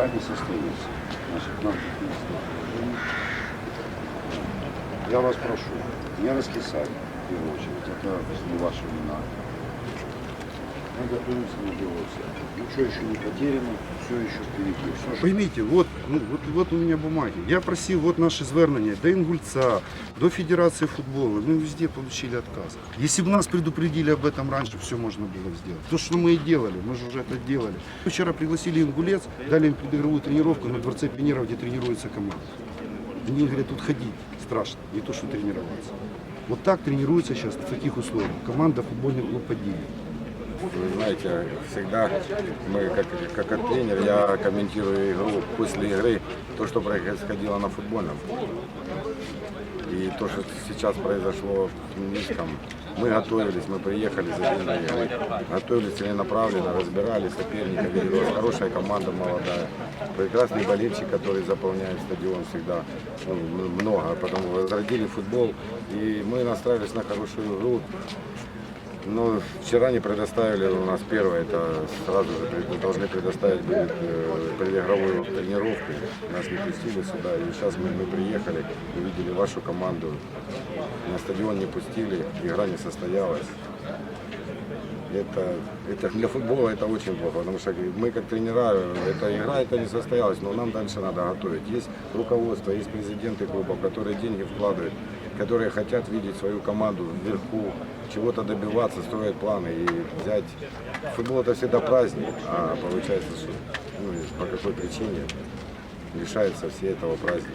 крайне состарился наших наших. Я вас прошу, не раскисать в первую очередь, это не ваша вина. Мы готовимся на Белоруссию. Ничего еще не потеряно, все еще впереди. Все, что Поймите, вот, ну, вот, вот у меня бумаги. Я просил вот наши звернення до Ингульца, до Федерации футбола. Мы везде получили отказ. Если бы нас предупредили об этом раньше, все можно было сделать. То, что мы и делали, мы же уже это делали. Вчера пригласили Ингулец, дали им предыгровую тренировку на дворце пионеров, где тренируется команда. Они говорят, тут ходить страшно, не то, что тренироваться. Вот так тренируется сейчас в таких условиях. Команда футбольный клуб «Подилье». Вы знаете, всегда мы, как, как тренер, я комментирую игру после игры, то, что происходило на футбольном. И то, что сейчас произошло в Хмельницком, мы готовились, мы приехали за день до игры, готовились целенаправленно, разбирали соперника, нас хорошая команда молодая, прекрасный болельщик, который заполняет стадион всегда, ну, много, потом возродили футбол, и мы настраивались на хорошую игру, ну, вчера не предоставили у нас первое, это сразу же должны предоставить будет э, предигровую тренировку. Нас не пустили сюда, и сейчас мы, мы приехали, увидели вашу команду. На стадион не пустили, игра не состоялась. Это, это для футбола это очень плохо, потому что мы как тренера, эта игра это не состоялась, но нам дальше надо готовить. Есть руководство, есть президенты клубов, которые деньги вкладывают, которые хотят видеть свою команду вверху, чего-то добиваться, строят планы и взять. Футбол это всегда праздник, а получается, что ну, по какой причине лишается все этого праздника.